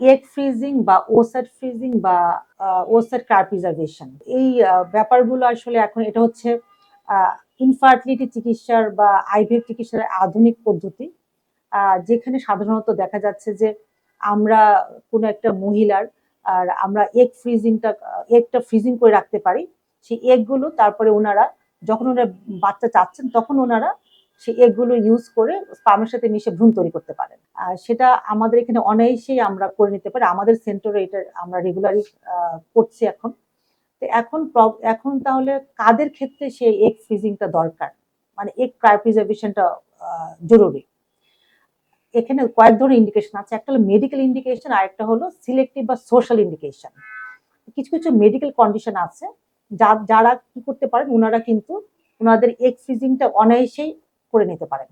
Egg freezing বা oocyte freezing বা oocyte কার preservation এই ব্যাপারগুলো আসলে এখন এটা হচ্ছে ইনফার্টিলিটি চিকিৎসার বা আইভিএফ চিকিৎসার আধুনিক পদ্ধতি। যেখানে সাধারণত দেখা যাচ্ছে যে আমরা কোনো একটা মহিলার, আর আমরা এগ ফ্রিজিংটা এগটা ফ্রিজিং করে রাখতে পারি। সেই এগগুলো তারপরে ওনারা, যখন ওনারা বাচ্চা চাচ্ছেন, তখন ওনারা সেই এগগুলো ইউজ করে স্পামের সাথে মিশে ভ্রূণ তৈরি করতে পারেন। সেটা আমাদের এখানে অনায়াসেই আমরা করে নিতে পারি। আমাদের সেন্টারে এটা আমরা রেগুলারই করছি এখন। তো এখন এখন তাহলে কাদের ক্ষেত্রে সে এগ ফ্রিজিংটা দরকার? মানে এগ ক্রায়োপ্রিজার্ভেশনটা জরুরি। এখানে কয়েক ধরনের ইন্ডিকেশন আছে। একটা হলো মেডিকেল ইন্ডিকেশন আর একটা হলো সিলেক্টিভ বা সোশ্যাল ইন্ডিকেশন কিছু কিছু মেডিকেল কন্ডিশন আছে। যা- যারা কি করতে পারেন ওনারা কিন্তু ওনাদের এগ ফ্রিজিংটা অনায়াসেই করে নিতে পারেন।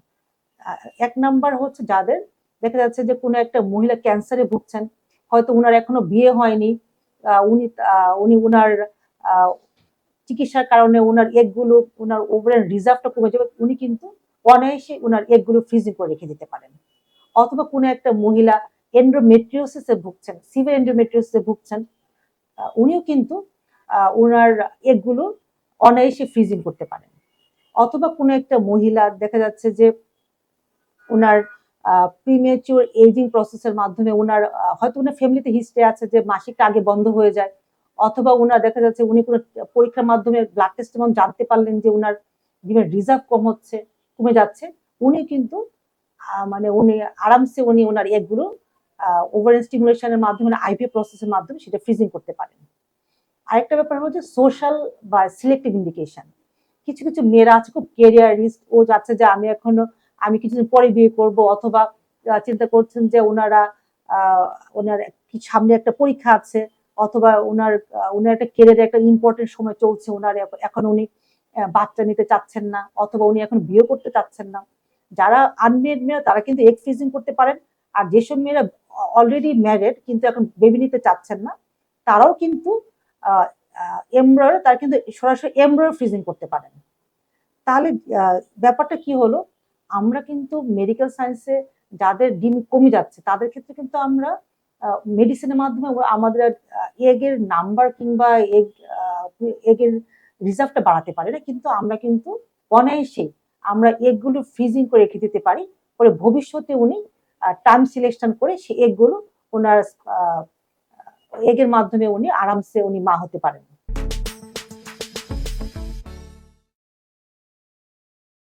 এক নাম্বার হচ্ছে যাদের দেখা যাচ্ছে যে কোনো একটা মহিলা ক্যান্সারে ভুগছেন হয়তো উনার এখনও বিয়ে হয়নি উনি উনি আহ, চিকিৎসার কারণে ওনার এগগুলো ওনার ওভারেল রিজার্ভটা কমে যাবে উনি কিন্তু অনায়াসে ওনার এগগুলো ফ্রিজিং করে রেখে দিতে পারেন। অথবা কোনো একটা মহিলা এন্ড্রোমেট্রিওসিসে ভুগছেন সিভিয়ার এন্ড্রোমেট্রিওসিসে ভুগছেন উনিও কিন্তু ওনার এগগুলো অনায়াসে ফ্রিজিং করতে পারেন। অথবা কোনো একটা মহিলা, দেখা যাচ্ছে যে ওনার প্রিমেচুর এজিং প্রসেসের মাধ্যমে ওনার হয়তো ওনার ফ্যামিলিতে হিস্ট্রি আছে যে মাসিকটা আগে বন্ধ হয়ে যায়, অথবা ওনার দেখা যাচ্ছে উনি কোনো পরীক্ষার মাধ্যমে ব্লাড টেস্ট মাধ্যমে জানতে পারলেন যে ওনার জীবনের রিজার্ভ কম হচ্ছে, কমে যাচ্ছে, উনি কিন্তু মানে উনি আরামসে উনি ওনার এগুলো ওভার স্টিমুলেশনের মাধ্যমে আইভি প্রসেসের মাধ্যমে সেটা ফ্রিজিং করতে পারেন। আরেকটা ব্যাপার হচ্ছে সোশ্যাল বা সিলেক্টিভ ইন্ডিকেশন কিছু কিছু মেয়েরা আছে খুব কেরিয়ারিস্ট ও যাচ্ছে যে আমি এখনও, আমি কিছুদিন পরে বিয়ে করব, অথবা চিন্তা করছেন যে ওনারা ওনার সামনে একটা পরীক্ষা আছে, অথবা ওনার ওনার একটা কেরিয়ারে একটা ইম্পর্টেন্ট সময় চলছে, ওনার এখন উনি বাচ্চা নিতে চাচ্ছেন না, অথবা উনি এখন বিয়ে করতে চাচ্ছেন না। যারা আনমেড মেয়েরা তারা কিন্তু ফ্রিজিং করতে পারেন, আর যেসব মেয়েরা অলরেডি ম্যারেড কিন্তু এখন বেবি নিতে চাচ্ছেন না, তারাও কিন্তু এমব্রয়ের তার কিন্তু সরাসরি এমব্রয়ের ফ্রিজিং করতে পারেন। তাহলে ব্যাপারটা কি হলো? আমরা কিন্তু মেডিকেল সায়েন্সে যাদের ডিম কমে যাচ্ছে, তাদের ক্ষেত্রে কিন্তু আমরা মেডিসিনের মাধ্যমে আমাদের এগের নাম্বার কিংবা এগ এগের রিজার্ভটা বাড়াতে পারি না। কিন্তু আমরা কিন্তু অনায়াসেই আমরা এগগুলো ফ্রিজিং করে রেখে দিতে পারি। পরে ভবিষ্যতে উনি টাইম সিলেকশন করে সে এগগুলো ওনার এগের মাধ্যমে উনি আরামসে উনি মা হতে পারেন।